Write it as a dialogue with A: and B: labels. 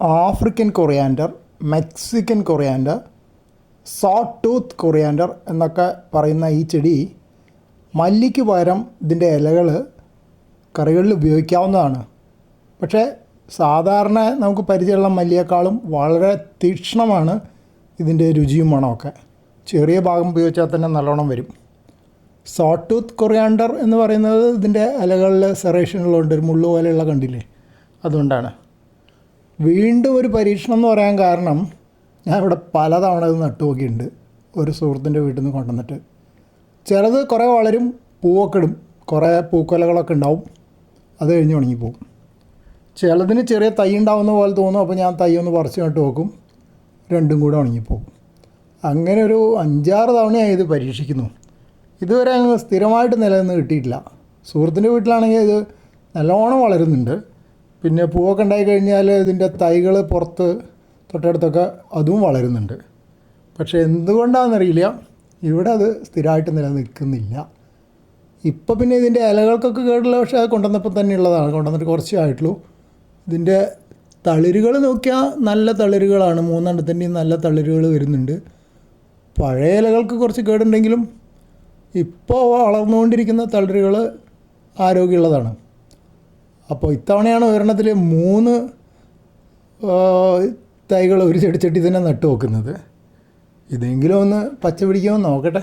A: African coriander Mexican coriander saw tooth coriander എന്നൊക്കെ പറയുന്ന ഈ ചെടി മല്ലിക്ക് പകരം ഇതിന്റെ ഇലകൾ കറികളിൽ ഉപയോഗിക്കാവുന്നതാണ്. പക്ഷേ സാധാരണ നമുക്ക് പരിചയമുള്ള മല്ലിയേക്കാളും വളരെ തീക്ഷ്ണമാണ് ഇതിന്റെ രുചിയും മണമൊക്കെ. ചെറിയ ഭാഗം ഉപയോഗിച്ചാൽ തന്നെ നല്ലോണം വരും. സോട്ട് ടൂത്ത് കൊറിയാണ്ടർ എന്ന് പറയുന്നത് ഇതിന്റെ ഇലകളിൽ സെറേഷനുള്ളതുകൊണ്ട് ഒരു മുള്ളു പോലെയുള്ള കണ്ടില്ലേ? അതുകൊണ്ടാണ്. വീണ്ടും ഒരു പരീക്ഷണം എന്ന് പറയാൻ കാരണം ഞാൻ ഇവിടെ പലതവണ ഇത് നട്ടു ഒരു സുഹൃത്തിന്റെ വീട്ടിൽ നിന്ന് കൊണ്ടുവന്നിട്ട്. ചിലത് കുറേ വളരും പൂവൊക്കെ ഇടും. കുറേ പൂക്കൊലകളൊക്കെ ഉണ്ടാവും. അത് കഴിഞ്ഞ് ഉണങ്ങിപ്പോവും ചിലതിന് ചെറിയ തൈ ഉണ്ടാവുന്ന പോലെ തോന്നും. അപ്പോൾ ഞാൻ തൈ ഒന്ന് പറിച്ച് നട്ട് നോക്കും. രണ്ടും കൂടെ ഉണങ്ങിപ്പോവും അങ്ങനെ ഒരു അഞ്ചാറ് തവണയായി ഇത് പരീക്ഷിക്കുന്നു. ഇതുവരെ അങ്ങ് സ്ഥിരമായിട്ട് നിലനിന്ന് കിട്ടിയിട്ടില്ല. സുഹൃത്തിന്റെ വീട്ടിലാണെങ്കിൽ ഇത് നല്ലോണം വളരുന്നുണ്ട്. പിന്നെ പൂവൊക്കെ ഉണ്ടായി കഴിഞ്ഞാൽ ഇതിന്റെ തൈകൾ പുറത്ത് തൊട്ടടുത്തൊക്കെ അതും വളരുന്നുണ്ട്. പക്ഷേ എന്തുകൊണ്ടാണെന്നറിയില്ല. ഇവിടെ അത് സ്ഥിരമായിട്ട് നിലനിൽക്കുന്നില്ല. ഇപ്പോൾ പിന്നെ ഇതിന്റെ ഇലകൾക്കൊക്കെ കേടുള്ള പക്ഷേ അത് കൊണ്ടുവന്നപ്പോൾ തന്നെ ഉള്ളതാണ്. കൊണ്ടുവന്നിട്ട് കുറച്ചേ ആയിട്ടുള്ളൂ. ഇതിന്റെ തളിരുകൾ നോക്കിയാൽ നല്ല തളിരുകളാണ്. മൂന്നെണ്ണത്തിന്റെയും നല്ല തളിരുകൾ വരുന്നുണ്ട്. പഴയ ഇലകൾക്ക് കുറച്ച് കേടുണ്ടെങ്കിലും ഇപ്പോൾ വളർന്നുകൊണ്ടിരിക്കുന്ന തളിരുകൾ ആരോഗ്യമുള്ളതാണ്. അപ്പോൾ ഇത്തവണയാണ് ഒരെണ്ണത്തിൽ മൂന്ന് തൈകൾ ഒരു ചെടിച്ചട്ടി തന്നെ നട്ടു വെക്കുന്നത് ഇതെങ്കിലും ഒന്ന് പച്ച പിടിക്കുമോ നോക്കട്ടെ.